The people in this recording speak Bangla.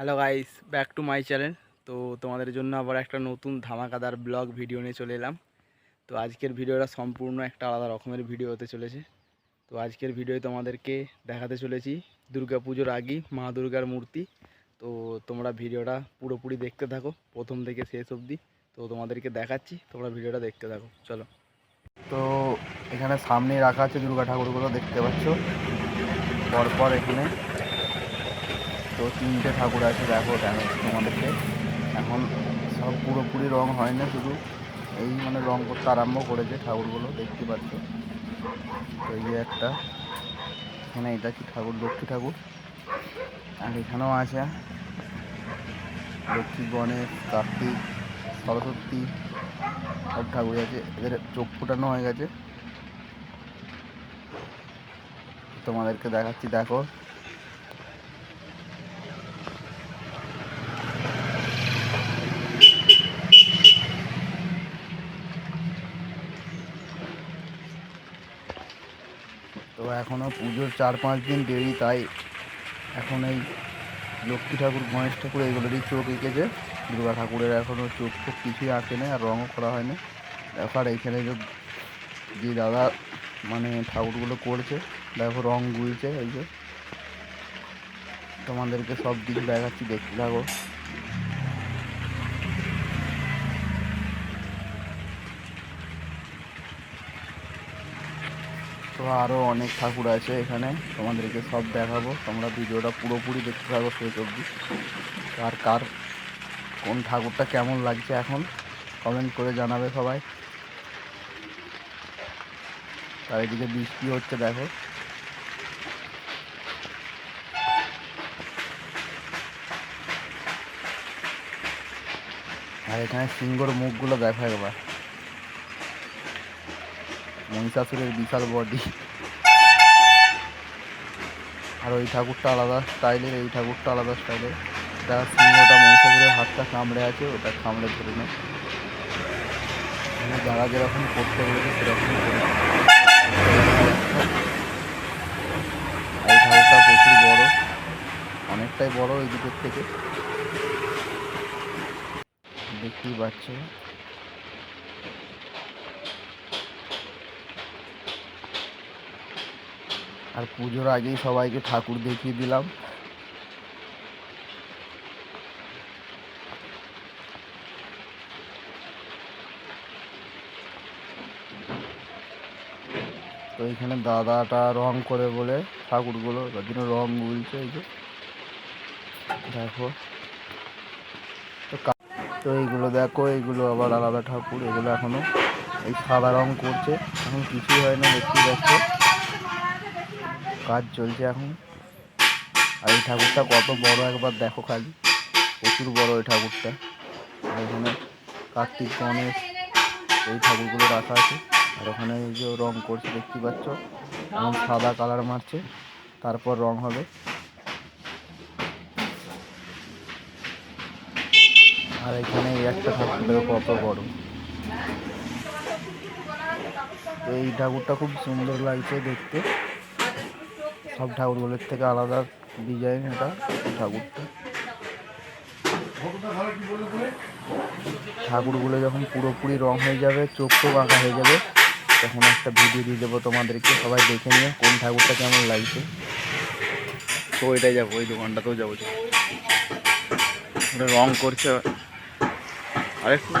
Hello guys back to my channel তো তোমাদের জন্য আবার একটা নতুন ধামাকাদার ব্লগ ভিডিও নিয়ে চলে এলাম। তো আজকের ভিডিওটা সম্পূর্ণ একটা আলাদা রকমের ভিডিও হতে চলেছে। তো আজকের ভিডিওয়ে তোমাদেরকে দেখাতে চলেছি দুর্গা পুজোর আগেই মা দুর্গার মূর্তি। তো তোমরা ভিডিওটা পুরোপুরি দেখতে থাকো, প্রথম থেকে শেষ অবধি। তো তোমাদেরকে দেখাচ্ছি, তোমরা ভিডিওটা দেখতে থাকো। চলো। তো এখানে সামনে রাখা আছে দুর্গা ঠাকুরগুলো, দেখতে পাচ্ছ? পরপর এখানে তো তিনটে ঠাকুর আছে, দেখো দেখাচ্ছি তোমাদেরকে। এখন সব পুরোপুরি রং হয় না, শুধু এই মানে রং করতে আরম্ভ করেছে ঠাকুরগুলো, দেখতে পাচ্ছ। তো এই একটা, এখানে এটা কি ঠাকুর, লক্ষ্মী ঠাকুর? আর এখানেও আছে লক্ষ্মী, গণেশ, কার্তিক, সরস্বতী, সব ঠাকুর আছে। এদের চোখ ফুটানো হয়ে গেছে। তোমাদেরকে দেখাচ্ছি, দেখো। তো এখনও পুজোর চার পাঁচ দিন দেরি, তাই এখন এই লক্ষ্মী ঠাকুর, গণেশ ঠাকুর এগুলোরই চোখ এঁকেছে। দুর্গা ঠাকুরের এখনও চোখ ফোক কিছুই আঁকে নেই আর রঙও করা হয়নি। দেখো, আর এইখানে যে দাদা মানে ঠাকুরগুলো করছে, দেখো রং গুলছে, এই যে। তোমাদেরকে সব কিছু দেখাচ্ছি, দেখতে থাকো। তো আরও অনেক ঠাকুর আছে এখানে। তোমাদেরকে সব দেখাবো। তোমরা ভিডিওটা পুরোপুরি দেখতে থাকো শেষ অবধি। কার কার, কোন ঠাকুরটা কেমন লাগছে এখন কমেন্ট করে জানাবে সবাই। আর এদিকে বৃষ্টি হচ্ছে, দেখো। আর এখানে সিংহর মুখগুলো দেখো একবার। মহিষাসুরের বিশাল বডি। আর ওই ঠাকুরটা আলাদা স্টাইলের, এই ঠাকুরটা আলাদা স্টাইলের। এটা সিংহটা মহিষাসুরের হাতটা কামড়ে আছে, ওটা কামড়ে ধরে নেয় যারা যেরকম করতে বলেছে সেরকম এই ঠাকুরটা প্রচুর বড়। অনেকটাই বড় এই দিকের থেকে। দেখতেই পাচ্ছ। আর পুজোর আগেই সবাইকে ঠাকুর দেখিয়ে দিলাম। তো এখানে দাদাটা রং করে বলে ঠাকুরগুলো, তার জন্য রং গুলছে এই যে। দেখো। তো এইগুলো দেখো, এইগুলো আবার আলাদা ঠাকুর, এগুলো এখনও এই সাদা রং করছে। এখন কিছুই হয় না, দেখতে পাচ্ছ? কাজ চলছে এখন। আর এই ঠাকুরটা কত বড় একবার দেখো খালি। প্রচুর বড় এই ঠাকুরটা। আর এখানে কার্তিক গণেশ, এই ঠাকুরগুলো রাখা আছে। আর ওখানে এই যে রং করছে, দেখতে পাচ্ছ? এখন সাদা কালার মারছে, তারপর রং হবে। আর এখানে এই একটা ঠাকুর কত বড়। এই ঠাকুরটা খুব সুন্দর লাগছে দেখতে। সব ঠাকুরগুলোর থেকে আলাদা ডিজাইন এটা ঠাকুরটা। ঠাকুরগুলো যখন পুরোপুরি রং হয়ে যাবে, চোখ টোক আঁকা হয়ে যাবে, তখন একটা ভিডিও দিয়ে দেবো তোমাদেরকে, সবাই দেখে নিয়ে কোন ঠাকুরটা কেমন লাগছে। তো এটাই যাব ওই দোকানটাতেও যাব। রং করছে। আর একটু